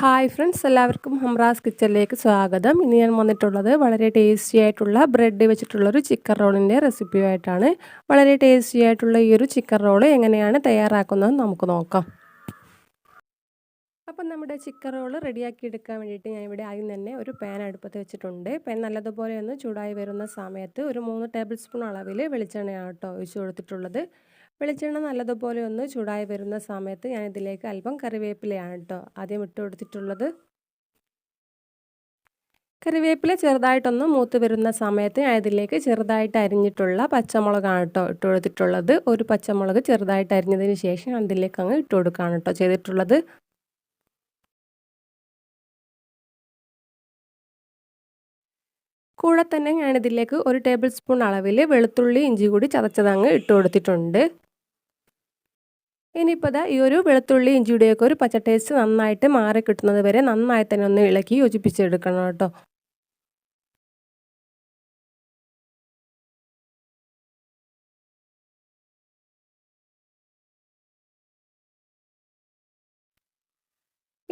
Hi friends എല്ലാവർക്കും ഹംറാസ് കിച്ചണിലേക്ക് സ്വാഗതം. ഇന്ന് ഞാൻ വന്നിട്ടുള്ളത് വളരെ ടേസ്റ്റി ആയിട്ടുള്ള ബ്രെഡ് വെച്ചിട്ടുള്ളൊരു ചിക്കൻ റോളിന്റെ റെസിപ്പിയുമായിട്ടാണ് വളരെ ടേസ്റ്റി ആയിട്ടുള്ള ഈ ഒരു ചിക്കൻ റോൾ എങ്ങനെയാണ് തയ്യാറാക്കുന്നത് നമുക്ക് നോക്കാം. അപ്പം നമ്മുടെ ചിക്കൻ റോൾ റെഡിയാക്കി എടുക്കാൻ വേണ്ടിയിട്ട് ഞാൻ ഇവിടെ ആദ്യം തന്നെ ഒരു പാൻ അടുപ്പത്ത് വെച്ചിട്ടുണ്ട്. പാൻ നല്ലതുപോലെ ഒന്ന് ചൂടായി വരുന്ന സമയത്ത് ഒരു മൂന്ന് ടേബിൾ സ്പൂൺ അളവിൽ വെളിച്ചെണ്ണയാണ് കേട്ടോ ഒഴിച്ച് കൊടുത്തിട്ടുള്ളത്. വെളിച്ചെണ്ണ നല്ലതുപോലെ ഒന്ന് ചൂടായി വരുന്ന സമയത്ത് ഞാൻ ഇതിലേക്ക് അല്പം കറിവേപ്പിലയാണ് കേട്ടോ ആദ്യം ഇട്ട് കൊടുത്തിട്ടുള്ളത്. കറിവേപ്പില ചെറുതായിട്ടൊന്ന് മൂത്ത് വരുന്ന സമയത്ത് ഞാൻ ഇതിലേക്ക് ചെറുതായിട്ട് അരിഞ്ഞിട്ടുള്ള പച്ചമുളകാണ് കേട്ടോ ഇട്ട് കൊടുത്തിട്ടുള്ളത്. ഒരു പച്ചമുളക് ചെറുതായിട്ട് അരിഞ്ഞതിന് ശേഷം ഞാൻ ഇതിലേക്ക് അങ്ങ് ഇട്ട് കൊടുക്കുകയാണ് കേട്ടോ ചെയ്തിട്ടുള്ളത്. കൂടെ തന്നെ ഞാനിതിലേക്ക് ഒരു ടേബിൾ സ്പൂൺ അളവിൽ വെളുത്തുള്ളി ഇഞ്ചി കൂടി ചതച്ചതങ്ങ് ഇട്ട് കൊടുത്തിട്ടുണ്ട്. ഇനിയിപ്പോൾ ഇതാ ഈ ഒരു വെളുത്തുള്ളി ഇഞ്ചിയുടെയൊക്കെ ഒരു പച്ച ടേസ്റ്റ് നന്നായിട്ട് മാറി കിട്ടുന്നത് വരെ നന്നായി തന്നെ ഒന്ന് ഇളക്കി യോജിപ്പിച്ചെടുക്കണം കേട്ടോ.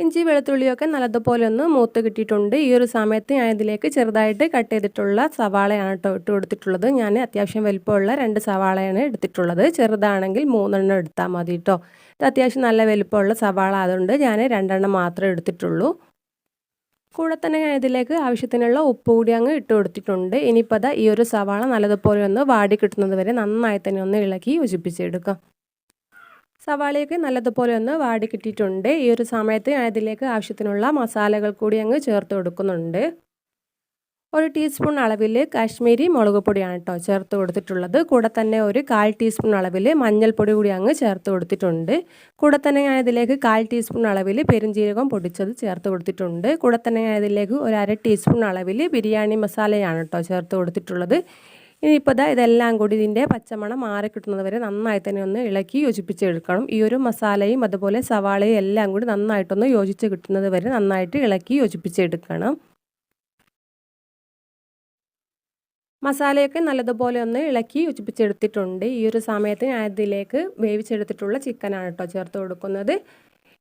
ഇഞ്ചി വെളുത്തുള്ളിയൊക്കെ നല്ലതുപോലെ ഒന്ന് മൂത്ത് കിട്ടിയിട്ടുണ്ട്. ഈ ഒരു സമയത്ത് ഞാൻ ഇതിലേക്ക് ചെറുതായിട്ട് കട്ട് ചെയ്തിട്ടുള്ള സവാളയാണ് കേട്ടോ ഇട്ട് കൊടുത്തിട്ടുള്ളത്. ഞാൻ അത്യാവശ്യം വലിപ്പമുള്ള രണ്ട് സവാളയാണ് എടുത്തിട്ടുള്ളത്. ചെറുതാണെങ്കിൽ മൂന്നെണ്ണം എടുത്താൽ മതി കേട്ടോ. ഇത് അത്യാവശ്യം നല്ല വലിപ്പമുള്ള സവാള അതുകൊണ്ട് ഞാൻ രണ്ടെണ്ണം മാത്രമേ എടുത്തിട്ടുള്ളൂ. കൂടെ തന്നെ ഞാൻ ഇതിലേക്ക് ആവശ്യത്തിനുള്ള ഉപ്പ് കൂടി അങ്ങ് ഇട്ട് കൊടുത്തിട്ടുണ്ട്. ഇനിയിപ്പോൾ ഈ ഒരു സവാള നല്ലതുപോലെ ഒന്ന് വാടി കിട്ടുന്നത് വരെ നന്നായി തന്നെ ഒന്ന് ഇളക്കി യോജിപ്പിച്ചെടുക്കാം. സവാളയൊക്കെ നല്ലതുപോലെ ഒന്ന് വാടി കിട്ടിയിട്ടുണ്ട്. ഈ ഒരു സമയത്ത് ഞാൻ ഇതിലേക്ക് ആവശ്യത്തിനുള്ള മസാലകൾ കൂടി അങ്ങ് ചേർത്ത് കൊടുക്കുന്നുണ്ട്. ഒരു ടീസ്പൂൺ അളവിൽ കാശ്മീരി മുളക് പൊടിയാണ് കേട്ടോ ചേർത്ത് കൊടുത്തിട്ടുള്ളത്. കൂടെ തന്നെ ഒരു കാൽ ടീസ്പൂൺ അളവിൽ മഞ്ഞൾപ്പൊടി കൂടി അങ്ങ് ചേർത്ത് കൊടുത്തിട്ടുണ്ട്. കൂടെ തന്നെ ഞാൻ ഇതിലേക്ക് കാൽ ടീസ്പൂൺ അളവിൽ പെരുംജീരകം പൊടിച്ചത് ചേർത്ത് കൊടുത്തിട്ടുണ്ട്. കൂടെ തന്നെ ഞാൻ ഇതിലേക്ക് ഒരു അര ടീസ്പൂൺ അളവിൽ ബിരിയാണി മസാലയാണ് കേട്ടോ ചേർത്ത് കൊടുത്തിട്ടുള്ളത്. ഇനിയിപ്പോൾ ഇതാ ഇതെല്ലാം കൂടി ഇതിന്റെ പച്ചമണം മാറി കിട്ടുന്നത് വരെ നന്നായി തന്നെ ഒന്ന് ഇളക്കി യോജിപ്പിച്ചെടുക്കണം. ഈ ഒരു മസാലയും അതുപോലെ സവാളയും എല്ലാം കൂടി നന്നായിട്ടൊന്ന് യോജിച്ച് കിട്ടുന്നത് വരെ നന്നായിട്ട് ഇളക്കി യോജിപ്പിച്ചെടുക്കണം. മസാലയൊക്കെ നല്ലതുപോലെ ഒന്ന് ഇളക്കി യോജിപ്പിച്ചെടുത്തിട്ടുണ്ട്. ഈ ഒരു സമയത്ത് ഞാൻ ഇതിലേക്ക് വേവിച്ചെടുത്തിട്ടുള്ള ചിക്കനാണ് കേട്ടോ ചേർത്ത് കൊടുക്കുന്നത്.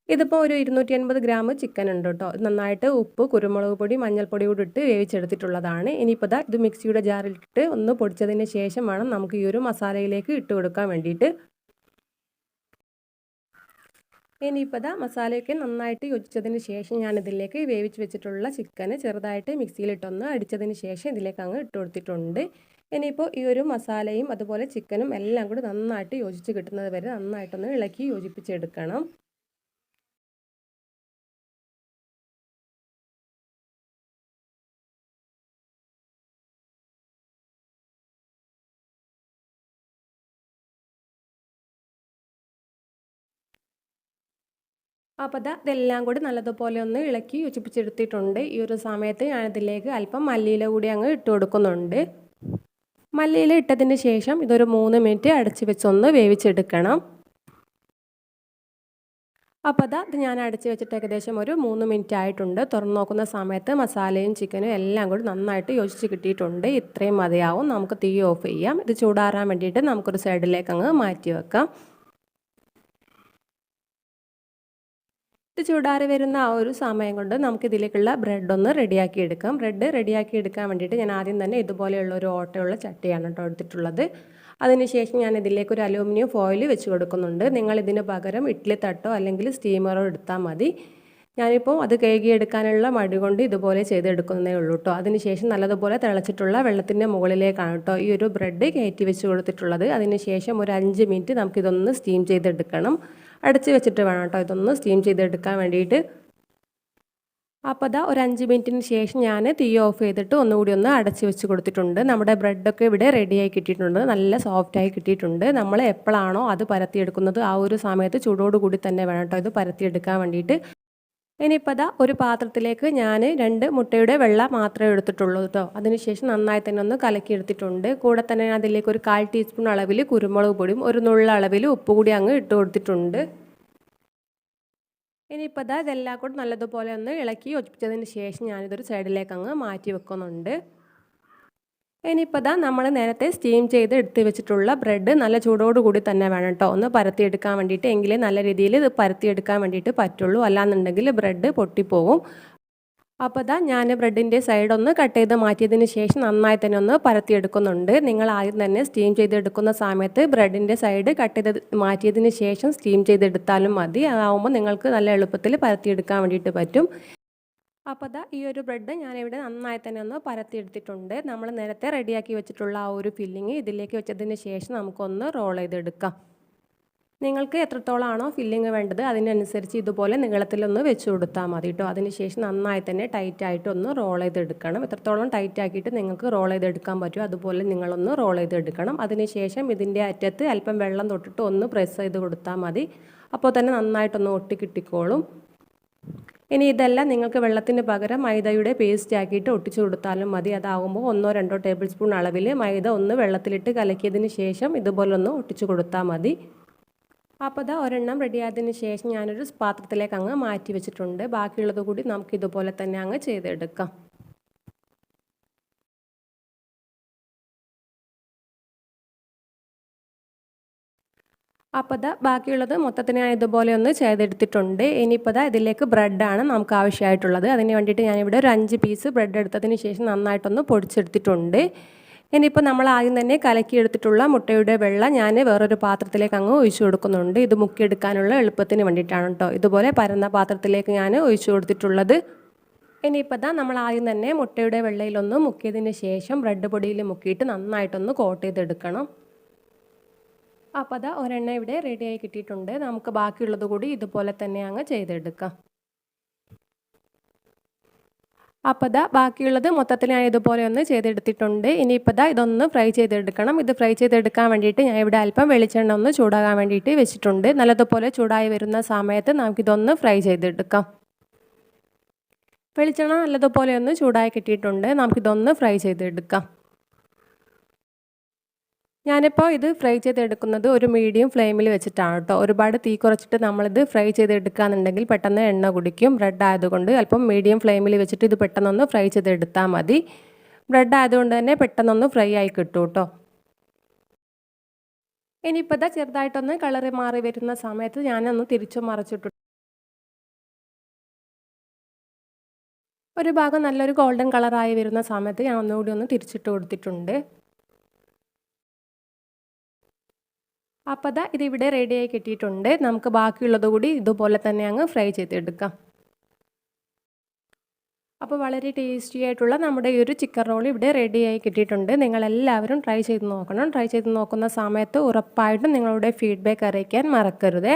ഇതിപ്പോൾ ഒരു ഇരുന്നൂറ്റി അൻപത് ഗ്രാം ചിക്കൻ ഉണ്ട് കേട്ടോ. നന്നായിട്ട് ഉപ്പ് കുരുമുളക് പൊടി മഞ്ഞൾപ്പൊടി കൂടി ഇട്ട് വേവിച്ചെടുത്തിട്ടുള്ളതാണ്. ഇനിയിപ്പോൾ ദാ ഇത് മിക്സിയുടെ ജാറിലിട്ട് ഒന്ന് പൊടിച്ചതിന് ശേഷം വേണം നമുക്ക് ഈ ഒരു മസാലയിലേക്ക് ഇട്ട് കൊടുക്കാൻ വേണ്ടിയിട്ട്. ഇനിയിപ്പോൾ ദാ മസാലയൊക്കെ നന്നായിട്ട് യോജിച്ചതിന് ശേഷം ഞാൻ ഇതിലേക്ക് വേവിച്ച് വെച്ചിട്ടുള്ള ചിക്കന് ചെറുതായിട്ട് മിക്സിയിലിട്ടൊന്ന് അടിച്ചതിന് ശേഷം ഇതിലേക്ക് അങ്ങ് ഇട്ട് കൊടുത്തിട്ടുണ്ട്. ഇനിയിപ്പോൾ ഈ ഒരു മസാലയും അതുപോലെ ചിക്കനും എല്ലാം കൂടി നന്നായിട്ട് യോജിച്ച് കിട്ടുന്നത് വരെ നന്നായിട്ടൊന്ന് ഇളക്കി യോജിപ്പിച്ചെടുക്കണം. അപ്പോൾ അത് ഇതെല്ലാം കൂടി നല്ലതുപോലെ ഒന്ന് ഇളക്കി യോജിപ്പിച്ചെടുത്തിട്ടുണ്ട്. ഈ ഒരു സമയത്ത് ഞാനിതിലേക്ക് അല്പം മല്ലിയില കൂടി അങ്ങ് ഇട്ട് കൊടുക്കുന്നുണ്ട്. മല്ലിയില ഇട്ടതിന് ശേഷം ഇതൊരു മൂന്ന് മിനിറ്റ് അടച്ച് വെച്ചൊന്ന് വേവിച്ചെടുക്കണം. അപ്പോൾ അതാ ഞാൻ അടച്ച് വെച്ചിട്ട് ഏകദേശം ഒരു മൂന്ന് മിനിറ്റ് ആയിട്ടുണ്ട്. തുറന്നു നോക്കുന്ന സമയത്ത് മസാലയും ചിക്കനും എല്ലാം കൂടി നന്നായിട്ട് യോജിച്ച് കിട്ടിയിട്ടുണ്ട്. ഇത്രയും മതിയാവും. നമുക്ക് തീ ഓഫ് ചെയ്യാം. ഇത് ചൂടാറാൻ വേണ്ടിയിട്ട് നമുക്കൊരു സൈഡിലേക്ക് അങ്ങ് മാറ്റി വെക്കാം. ഇത് ചൂടാറി വരുന്ന ആ ഒരു സമയം കൊണ്ട് നമുക്ക് ഇതിലേക്കുള്ള ബ്രെഡ് ഒന്ന് റെഡിയാക്കി എടുക്കാം. ബ്രെഡ് റെഡിയാക്കി എടുക്കാൻ വേണ്ടിയിട്ട് ഞാൻ ആദ്യം തന്നെ ഇതുപോലെയുള്ള ഒരു ഓട്ടയുള്ള ചട്ടിയാണ് കേട്ടോ എടുത്തിട്ടുള്ളത്. അതിനുശേഷം ഞാൻ ഇതിലേക്ക് ഒരു അലൂമിനിയം ഫോയിൽ വെച്ച് കൊടുക്കുന്നുണ്ട്. നിങ്ങൾ ഇതിന് പകരം ഇഡ്ഡലി തട്ടോ അല്ലെങ്കിൽ സ്റ്റീമറോ എടുത്താൽ മതി. ഞാനിപ്പോൾ അത് കഴുകിയെടുക്കാനുള്ള മടി കൊണ്ട് ഇതുപോലെ ചെയ്തെടുക്കുന്നതേ ഉള്ളൂ കേട്ടോ അതിനുശേഷം നല്ലതുപോലെ തിളച്ചിട്ടുള്ള വെള്ളത്തിന്റെ മുകളിലേക്കാണ് കേട്ടോ ഈ ഒരു ബ്രെഡ് കയറ്റി വെച്ച് കൊടുത്തിട്ടുള്ളത്. അതിനുശേഷം ഒരു അഞ്ച് മിനിറ്റ് നമുക്കിതൊന്ന് സ്റ്റീം ചെയ്തെടുക്കണം. അടച്ച് വെച്ചിട്ട് വേണം കേട്ടോ ഇതൊന്ന് സ്റ്റീം ചെയ്തെടുക്കാൻ വേണ്ടിയിട്ട്. അപ്പോൾ അതാ ഒരു അഞ്ച് മിനിറ്റിന് ശേഷം ഞാൻ തീ ഓഫ് ചെയ്തിട്ട് ഒന്നുകൂടി ഒന്ന് അടച്ച് വെച്ച് കൊടുത്തിട്ടുണ്ട്. നമ്മുടെ ബ്രെഡൊക്കെ ഇവിടെ റെഡിയായി കിട്ടിയിട്ടുണ്ട്. നല്ല സോഫ്റ്റായി കിട്ടിയിട്ടുണ്ട്. നമ്മൾ എപ്പോഴാണോ അത് പരത്തിയെടുക്കുന്നത് ആ ഒരു സമയത്ത് ചൂടോടുകൂടി തന്നെ വേണം കേട്ടോ ഇത് പരത്തിയെടുക്കാൻ വേണ്ടിയിട്ട്. ഇനിയിപ്പോൾ അതാ ഒരു പാത്രത്തിലേക്ക് ഞാൻ രണ്ട് മുട്ടയുടെ വെള്ള മാത്രമേ എടുത്തിട്ടുള്ളൂ കേട്ടോ അതിനുശേഷം നന്നായി തന്നെ ഒന്ന് കലക്കി എടുത്തിട്ടുണ്ട്. കൂടെ തന്നെ അതിലേക്ക് ഒരു കാൽ ടീസ്പൂൺ അളവിൽ കുരുമുളക് പൊടിയും ഒരു നുള്ള അളവിൽ ഉപ്പ് കൂടി അങ്ങ് ഇട്ട് കൊടുത്തിട്ടുണ്ട്. ഇനിയിപ്പോൾ അതാ ഇതെല്ലാം കൂടെ നല്ലതുപോലെ ഒന്ന് ഇളക്കി യോജിപ്പിച്ചതിന് ശേഷം ഞാനിതൊരു സൈഡിലേക്ക് അങ്ങ് മാറ്റി വെക്കുന്നുണ്ട്. ഇനിയിപ്പോൾ ഇതാ നമ്മൾ നേരത്തെ സ്റ്റീം ചെയ്ത് എടുത്ത് വെച്ചിട്ടുള്ള ബ്രെഡ് നല്ല ചൂടോടുകൂടി തന്നെ വേണം കേട്ടോ ഒന്ന് പരത്തിയെടുക്കാൻ വേണ്ടിയിട്ട് എങ്കിലേ നല്ല രീതിയിൽ ഇത് പരത്തിയെടുക്കാൻ വേണ്ടിയിട്ട് പറ്റുള്ളൂ. അല്ലാന്നുണ്ടെങ്കിൽ ബ്രെഡ് പൊട്ടിപ്പോവും അപ്പോൾ ഇതാ ഞാൻ ബ്രെഡിന്റെ സൈഡ് ഒന്ന് കട്ട് ചെയ്ത് മാറ്റിയതിന് ശേഷം നന്നായി തന്നെ ഒന്ന് പരത്തിയെടുക്കുന്നുണ്ട്. നിങ്ങൾ ആദ്യം തന്നെ സ്റ്റീം ചെയ്തെടുക്കുന്ന സമയത്ത് ബ്രെഡിന്റെ സൈഡ് കട്ട് ചെയ്ത് മാറ്റിയതിന് ശേഷം സ്റ്റീം ചെയ്തെടുത്താലും മതി. അതാവുമ്പോൾ നിങ്ങൾക്ക് നല്ല എളുപ്പത്തിൽ പരത്തിയെടുക്കാൻ വേണ്ടിയിട്ട് പറ്റും. അപ്പോൾ അതാ ഈ ഒരു ബ്രെഡ് ഞാനിവിടെ നന്നായി തന്നെ ഒന്ന് പരത്തിയെടുത്തിട്ടുണ്ട്. നമ്മൾ നേരത്തെ റെഡിയാക്കി വെച്ചിട്ടുള്ള ആ ഒരു ഫില്ലിങ് ഇതിലേക്ക് വെച്ചതിന് ശേഷം നമുക്കൊന്ന് റോൾ ചെയ്തെടുക്കാം. നിങ്ങൾക്ക് എത്രത്തോളമാണോ ഫില്ലിങ് വേണ്ടത് അതിനനുസരിച്ച് ഇതുപോലെ നീളത്തിലൊന്ന് വെച്ച് കൊടുത്താൽ മതി കേട്ടോ അതിനുശേഷം നന്നായി തന്നെ ടൈറ്റായിട്ട് ഒന്ന് റോൾ ചെയ്തെടുക്കണം. എത്രത്തോളം ടൈറ്റ് ആക്കിയിട്ട് നിങ്ങൾക്ക് റോൾ ചെയ്തെടുക്കാൻ പറ്റുമോ അതുപോലെ നിങ്ങളൊന്ന് റോൾ ചെയ്തെടുക്കണം. അതിനുശേഷം ഇതിന്റെ അറ്റത്ത് അല്പം വെള്ളം തൊട്ടിട്ട് ഒന്ന് പ്രസ് ചെയ്ത് കൊടുത്താൽ മതി. അപ്പോൾ തന്നെ നന്നായിട്ടൊന്ന് ഒട്ടി കിട്ടിക്കോളും ഇനി ഇതെല്ലാം നിങ്ങൾക്ക് വെള്ളത്തിന് പകരം മൈദയുടെ പേസ്റ്റ് ആക്കിയിട്ട് ഒട്ടിച്ചു കൊടുത്താലും മതി. അതാകുമ്പോൾ ഒന്നോ രണ്ടോ ടേബിൾ സ്പൂൺ അളവിൽ മൈദ ഒന്ന് വെള്ളത്തിലിട്ട് കലക്കിയതിന് ശേഷം ഇതുപോലൊന്ന് ഒട്ടിച്ചു കൊടുത്താൽ മതി. അപ്പോൾ ഇതാ ഒരെണ്ണം റെഡിയായതിന് ശേഷം ഞാനൊരു പാത്രത്തിലേക്ക് അങ്ങ് മാറ്റി വെച്ചിട്ടുണ്ട്. ബാക്കിയുള്ളത് കൂടി നമുക്ക് ഇതുപോലെ തന്നെ അങ്ങ് ചെയ്തെടുക്കാം. അപ്പോൾ ഇതാ ബാക്കിയുള്ളത് മൊത്തത്തിന് ഞാൻ ഇതുപോലെ ഒന്ന് ചെയ്തെടുത്തിട്ടുണ്ട്. ഇനിയിപ്പോൾ ഇതാ ഇതിലേക്ക് ബ്രെഡാണ് നമുക്ക് ആവശ്യമായിട്ടുള്ളത്. അതിന് വേണ്ടിയിട്ട് ഞാനിവിടെ ഒരു അഞ്ച് പീസ് ബ്രെഡ് എടുത്തതിന് ശേഷം നന്നായിട്ടൊന്ന് പൊടിച്ചെടുത്തിട്ടുണ്ട്. ഇനിയിപ്പോൾ നമ്മൾ ആദ്യം തന്നെ കലക്കിയെടുത്തിട്ടുള്ള മുട്ടയുടെ വെള്ളം ഞാൻ വേറൊരു പാത്രത്തിലേക്ക് അങ്ങ് ഒഴിച്ചു കൊടുക്കുന്നുണ്ട്. ഇത് മുക്കിയെടുക്കാനുള്ള എളുപ്പത്തിന് വേണ്ടിയിട്ടാണ് കേട്ടോ ഇതുപോലെ പരന്ന പാത്രത്തിലേക്ക് ഞാൻ ഒഴിച്ചു കൊടുത്തിട്ടുള്ളത്. ഇനിയിപ്പോൾ ഇതാ നമ്മൾ ആദ്യം തന്നെ മുട്ടയുടെ വെള്ളയിലൊന്ന് മുക്കിയതിന് ശേഷം ബ്രെഡ് പൊടിയിൽ മുക്കിയിട്ട് നന്നായിട്ടൊന്ന് കോട്ട് ചെയ്തെടുക്കണം. അപ്പോൾ അതാ ഒരെണ്ണ ഇവിടെ റെഡിയായി കിട്ടിയിട്ടുണ്ട്. നമുക്ക് ബാക്കിയുള്ളത് കൂടി ഇതുപോലെ തന്നെ അങ്ങ് ചെയ്തെടുക്കാം. അപ്പോൾ ഇതാ ബാക്കിയുള്ളത് മൊത്തത്തിൽ ഞാൻ ഇതുപോലെ ഒന്ന് ചെയ്തെടുത്തിട്ടുണ്ട്. ഇനിയിപ്പോൾ ഇതാ ഇതൊന്ന് ഫ്രൈ ചെയ്തെടുക്കണം. ഇത് ഫ്രൈ ചെയ്തെടുക്കാൻ വേണ്ടിയിട്ട് ഞാൻ ഇവിടെ അല്പം വെളിച്ചെണ്ണ ഒന്ന് ചൂടാകാൻ വേണ്ടിയിട്ട് വെച്ചിട്ടുണ്ട്. നല്ലതുപോലെ ചൂടായി വരുന്ന സമയത്ത് നമുക്കിതൊന്ന് ഫ്രൈ ചെയ്തെടുക്കാം. വെളിച്ചെണ്ണ നല്ലതുപോലെ ഒന്ന് ചൂടായി കിട്ടിയിട്ടുണ്ട്. നമുക്കിതൊന്ന് ഫ്രൈ ചെയ്തെടുക്കാം. ഞാനിപ്പോൾ ഇത് ഫ്രൈ ചെയ്തെടുക്കുന്നത് ഒരു മീഡിയം ഫ്ലെയിമിൽ വെച്ചിട്ടാണ് കേട്ടോ ഒരുപാട് തീ കുറച്ചിട്ട് നമ്മളിത് ഫ്രൈ ചെയ്തെടുക്കുകയെന്നുണ്ടെങ്കിൽ പെട്ടെന്ന് എണ്ണ കുടിക്കും. ബ്രെഡ് ആയതുകൊണ്ട് അല്പം മീഡിയം ഫ്ലെയിമിൽ വെച്ചിട്ട് ഇത് പെട്ടെന്നൊന്ന് ഫ്രൈ ചെയ്തെടുത്താൽ മതി. ബ്രെഡ് ആയതുകൊണ്ട് തന്നെ പെട്ടെന്നൊന്ന് ഫ്രൈ ആയി കിട്ടും കേട്ടോ ഇനിയിപ്പോൾ ഇതാ ചെറുതായിട്ടൊന്ന് കളറ് മാറി വരുന്ന സമയത്ത് ഞാനൊന്ന് തിരിച്ചു മറിച്ചിട്ടു ഒരു ഭാഗം നല്ലൊരു ഗോൾഡൻ കളറായി വരുന്ന സമയത്ത് ഞാൻ ഒന്നുകൂടി ഒന്ന് തിരിച്ചിട്ട് കൊടുത്തിട്ടുണ്ട്. അപ്പോൾ അതാ ഇതിവിടെ റെഡിയായി കിട്ടിയിട്ടുണ്ട്. നമുക്ക് ബാക്കിയുള്ളത് കൂടി ഇതുപോലെ തന്നെ അങ്ങ് ഫ്രൈ ചെയ്തെടുക്കാം. അപ്പോൾ വളരെ ടേസ്റ്റി ആയിട്ടുള്ള നമ്മുടെ ഈ ഒരു ചിക്കൻ റോൾ ഇവിടെ റെഡിയായി കിട്ടിയിട്ടുണ്ട്. നിങ്ങളെല്ലാവരും ട്രൈ ചെയ്ത് നോക്കണം. ട്രൈ ചെയ്ത് നോക്കുന്ന സമയത്ത് ഉറപ്പായിട്ടും നിങ്ങളുടെ ഫീഡ്ബാക്ക് അറിയിക്കാൻ മറക്കരുതേ.